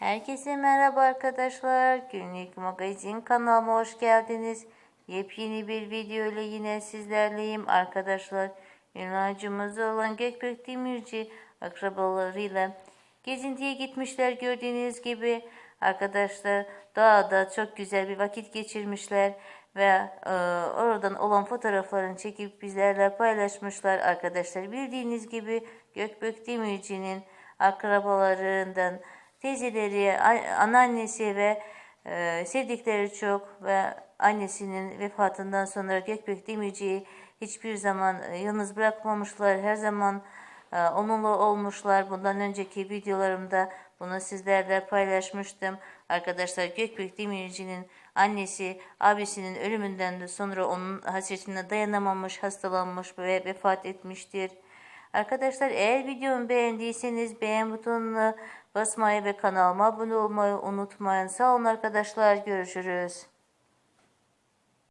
Herkese merhaba arkadaşlar. Günlük magazin kanalıma hoş geldiniz. Yepyeni bir video ile yine sizlerleyim arkadaşlar. Ünlü olan Gökbek Demirci akrabalarıyla gezintiye gitmişler gördüğünüz gibi. Arkadaşlar dağda çok güzel bir vakit geçirmişler ve e, oradan olan fotoğraflarını çekip bizlerle paylaşmışlar arkadaşlar. Bildiğiniz gibi Gökbek Demirci'nin akrabalarından teyzeleri, anneannesi ve e, sevdikleri çok ve annesinin vefatından sonra Gökbek Demirci'yi hiçbir zaman e, yalnız bırakmamışlar. Her zaman e, onunla olmuşlar. Bundan önceki videolarımda bunu sizlerle paylaşmıştım. Arkadaşlar Gökbek Demirci'nin annesi abisinin ölümünden de sonra onun hasretine dayanamamış, hastalanmış ve vefat etmiştir. Arkadaşlar eğer videomu beğendiyseniz beğen butonuna basmayı ve kanalıma abone olmayı unutmayın. Sağ olun arkadaşlar. Görüşürüz.